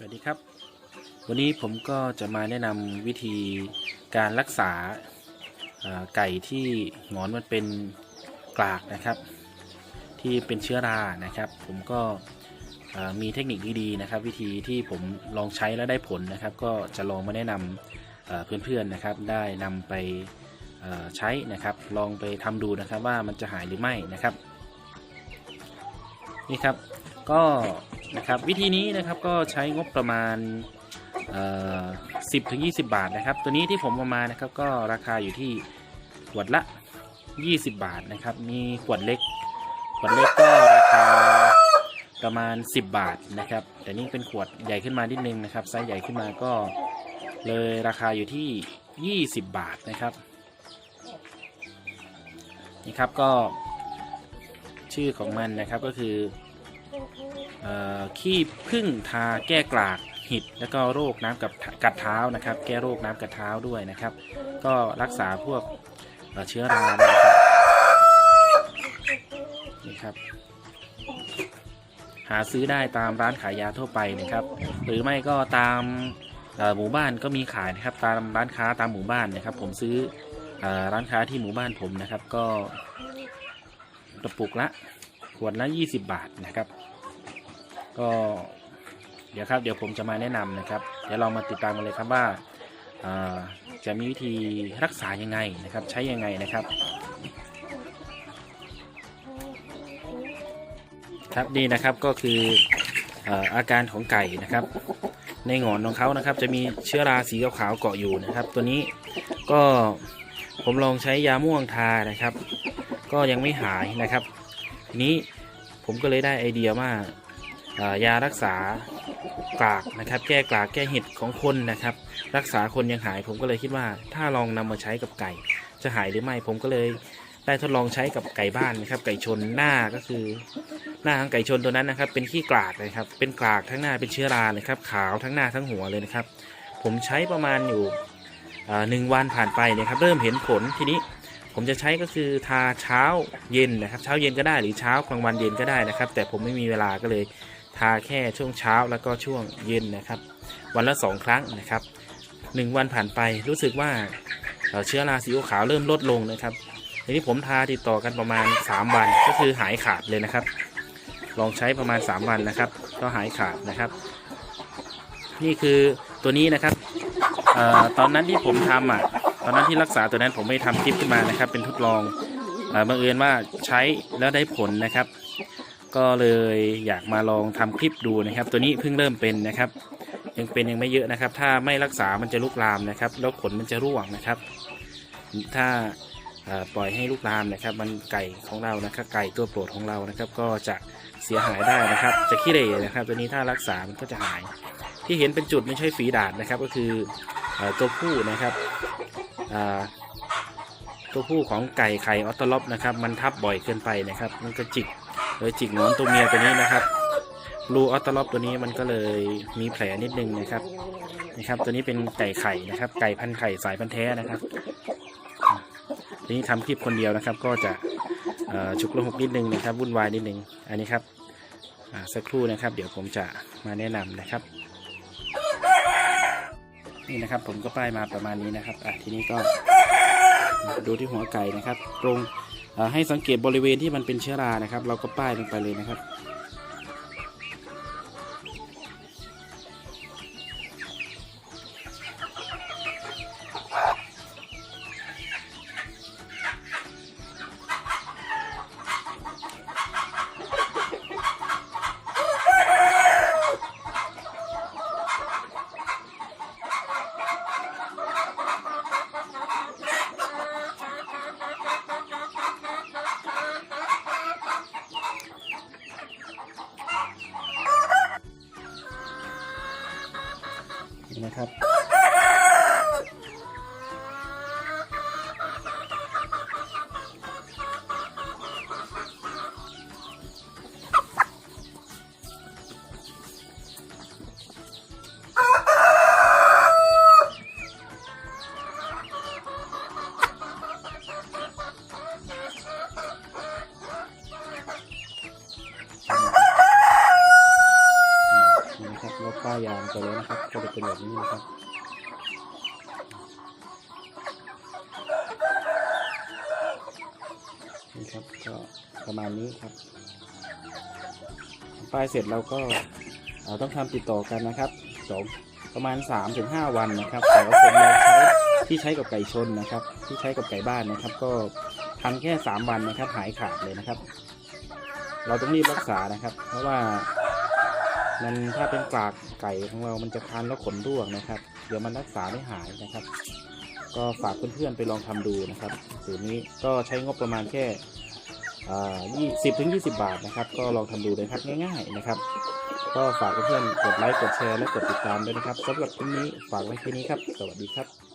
สวัสดีครับ วันนี้ผมก็จะมาแนะนำวิธีการรักษาาไก่ที่หงอนมันเป็นกลากนะครับ ที่เป็นเชื้อรานะครับ ผมก็มีเทคนิคดีๆนะครับ วิธีที่ผมลองใช้แล้วได้ผลนะครับ ก็จะลองมาแนะนำเเพื่อนๆนะครับ ได้นำไปใช้นะครับ ลองไปทำดูนะครับว่ามันจะหายหรือไม่นะครับ นี่ครับก็ นะครับวิธีนี้นะครับก็ใช้งบประมาณเอ่อ10ถึง20บาทนะครับ ตัวนี้ที่ผมเอามานะครับก็ราคาอยู่ที่ขวดละ 20 บาทนะครับ มีขวดเล็ก ขวดเล็กก็ราคาประมาณ 10 บาทนะครับ แต่นี่เป็นขวดใหญ่ขึ้นมานิดนึงนะครับไซส์ใหญ่ขึ้นมาก็เลยราคาอยู่ที่ 20 บาทนะครับนี่ครับก็ชื่อของมันนะครับก็คือ ขี้พึ่งทาแก้กลากหิดแล้วก็โรคน้ำกับกัดเท้านะครับ แก้โรคน้ำกัดเท้าด้วยนะครับ ก็รักษาพวกเชื้อราด้วยนะครับนี่ครับ หาซื้อได้ตามร้านขายยาทั่วไปนะครับ หรือไม่ก็ตามหมู่บ้านก็มีขายนะครับ ตามร้านค้าตามหมู่บ้านนะครับ ผมซื้ออร้านค้าที่หมู่บ้านผมนะครับ ก็กระปุกละ ขวดละ 20 บาทนะครับ ก็เดี๋ยวครับเดี๋ยวผมจะมาแนะนำนะครับ เดี๋ยวเรามาติดตามกันเลยครับว่าจะมีวิธีรักษายังไงนะครับ ใช้ยังไงนะครับ ครับนี่นะครับก็คือเอ่ออาการของไก่นะครับ ในหงอนของเขานะครับ จะมีเชื้อราสีขาวๆเกาะอยู่นะครับ ตัวนี้ก็ผมลองใช้ยาม่วงทานะครับ ก็ยังไม่หายนะครับ ทีนี้ผมก็เลยได้ไอเดียว่ายารักษากลากนะครับแก้กลากแก้เห็ดของคนนะครับ รักษาคนยังหายผมก็เลยคิดว่า ถ้าลองนำมาใช้กับไก่ จะหายหรือไม่ผมก็เลยได้ทดลองใช้กับไก่บ้านนะครับ ไก่ชนหน้าก็คือ หน้าของไก่ชนตัวนั้นนะครับ เป็นขี้กลากเลยครับ เป็นกลากทั้งหน้าเป็นเชื้อราเลยครับขาวทั้งหน้าทั้งหัวเลยนะครับ ผมใช้ประมาณอยู่หนึ่งวันผ่านไปนะครับ เริ่มเห็นผลทีนี้ ผมจะใช้ก็คือทาเช้าเย็นนะครับ เช้าเย็นก็ได้หรือเช้ากลางวันเย็นก็ได้นะครับ แต่ผมไม่มีเวลาก็เลยทาแค่ช่วงเช้าแล้วก็ช่วงเย็นนะครับ วันละสองครั้งนะครับหนึ่งวันผ่านไปรู้สึกว่าเอ่อเชื้อราสีขาวเริ่มลดลงนะครับทีนี้ผมทาติดต่อกันประมาณ 3 วันก็คือหายขาดเลยนะครับ ลองใช้ประมาณ 3 วันนะครับ ก็หายขาดนะครับ นี่คือตัวนี้นะครับออตอนนั้นที่ผมทำอะ อนนั้นที่รักษาตัวนั้นผมไม่ทำคลิปขึ้นมานะครับ เป็นทดลองอบังเอิญว่าใช้แล้วได้ผลนะครับ ก็เลยอยากมาลองทำคลิปดูนะครับ ตัวนี้เพิ่งเริ่มเป็นนะครับ ยังเป็นยังไม่เยอะนะครับ ถ้าไม่รักษามันจะลุกลามนะครับ แล้วขนมันจะร่วงนะครับ ถ้าปล่อยให้ลุกลามนะครับ มันไก่ของเรานะครับ ไก่ตัวโปรดของเรานะครับ ก็จะเสียหายได้นะครับ จะขี้เหร่นะครับ ตัวนี้ถ้ารักษามันก็จะหาย ที่เห็นเป็นจุดไม่ใช่ฝีดาดนะครับ ก็คืออตัวผู้นะครับ ตัวผู้ของไก่ไข่ออตโตลอปนะครับ มันทับบ่อยเกินไปนะครับ มันก็จิกเลยจิกหนอนตัวเมียตัวนี้นะครับรูออตตลอปตัวนี้มันก็เลยมีแผลนิดนึงนะครับนะครับ ตัวนี้เป็นไก่ไข่นะครับ ไก่พันไข่สายพันธุ์แท้นะครับทีนี้ทำคลิปคนเดียวนะครับ ก็จะฉุกละหุกนิดนึงนะครับวุ่นวายนิดนึงอันนี้ครับอ่าสักครู่นะครับ เดี๋ยวผมจะมาแนะนำนะครับ นี่นะครับ ผมก็ป้ายมาประมาณนี้นะครับอะทีนี้ก็ดูที่หัวไก่นะครับ ตรงให้สังเกตบริเวณที่มันเป็นเชื้อรานะครับ เราก็ป้ายลงไปเลยนะครับ นะครับนี่นะครับลดป้ายางไปแล้วนะครับ ก็จะเป็นแบบนี้นะครับนี่ครับก็ประมาณนี้ครับป้ายเสร็จเราก็เอ่อต้องทำติดต่อกันนะครับสองประมาณ 3-5 วันนะครับแต่ว่าผมเราใช้ที่ใช้กับไก่ชนนะครับ ที่ใช้กับไก่บ้านนะครับ ก็ทำแค่ 3 วันนะครับ หายขาดเลยนะครับ เราต้องรีบรักษานะครับ เพราะว่า มันถ้าเป็นกากไก่ของเรามันจะคันแล้วขนร่วงนะครับ เดี๋ยวมันรักษาไม่หายนะครับ ก็ฝากเพื่อนๆไปลองทำดูนะครับสูตรนี้ก็ใช้งบประมาณแค่ยี่สิบถึงยี่สิบาทนะครับ ก็ลองทำดูเลยครับง่ายๆนะครับ ก็ฝากเพื่อนๆกดไลค์กดแชร์และกดติดตามด้วยนะครับสำหรับคลิปนี้ฝากไว้แค่นี้ครับ สวัสดีครับ